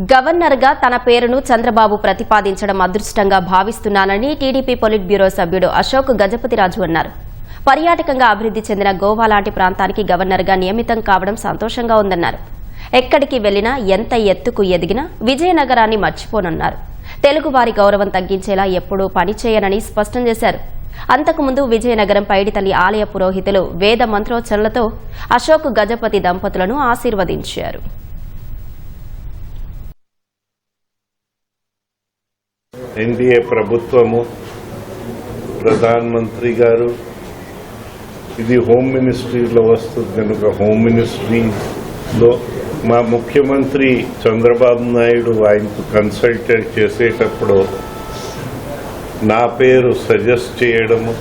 గవర్నర్గా తన పేరును చంద్రబాబు ప్రతిపాదించడం అదృష్టంగా భావిస్తున్నానని టీడీపీ పొలిట్ బ్యూరో సభ్యుడు అశోక్ గజపతిరాజు అన్నారు. పర్యాటకంగా అభివృద్ది చెందిన గోవా లాంటి ప్రాంతానికి గవర్నర్గా నియమితం కావడం సంతోషంగా ఉందన్నారు. ఎక్కడికి వెళ్ళినా ఎంత ఎత్తుకు ఎదిగినా విజయనగరాన్ని మర్చిపోనున్నారు. తెలుగువారి గౌరవం తగ్గించేలా ఎప్పుడూ పనిచేయనని స్పష్టం చేశారు. అంతకుముందు విజయనగరం పైడితల్లి ఆలయ పురోహితులు వేద మంత్రోచ్చరణలతో అశోక్ గజపతి దంపతులను ఆశీర్వదించారు. ఎన్డీఏ ప్రభుత్వము ప్రధానమంత్రి గారు ఇది హోమ్ మినిస్ట్రీలో వస్తుంది కనుక హోమ్ మినిస్ట్రీలో మా ముఖ్యమంత్రి చంద్రబాబు నాయుడు ఆయనకు కన్సల్టేట్ చేసేటప్పుడు నా పేరు సజెస్ట్ చేయడము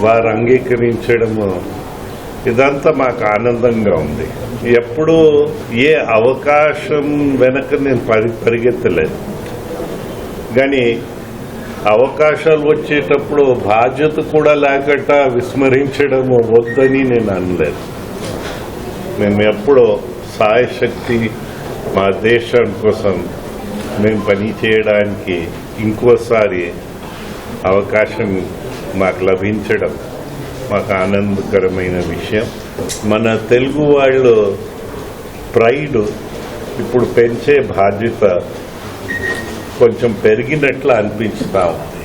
వారు అంగీకరించడము ఇదంతా మాకు ఆనందంగా ఉంది. ఎప్పుడూ ఏ అవకాశం వెనక నేను పరి పరిగెత్తలేదు. కానీ అవకాశాలు వచ్చేటప్పుడు బాధ్యత కూడా లేకట విస్మరించడం వద్దని నేను అనలేదు. మేము ఎప్పుడో సాయశక్తి మా దేశం కోసం మేము పని చేయడానికి ఇంకోసారి అవకాశం మాకు లభించడం మాకు ఆనందకరమైన విషయం. మన తెలుగు వాళ్ళు ప్రైడ్ ఇప్పుడు పెంచే బాధ్యత కొంచెం పెరిగినట్లు అనిపించుతా ఉంది.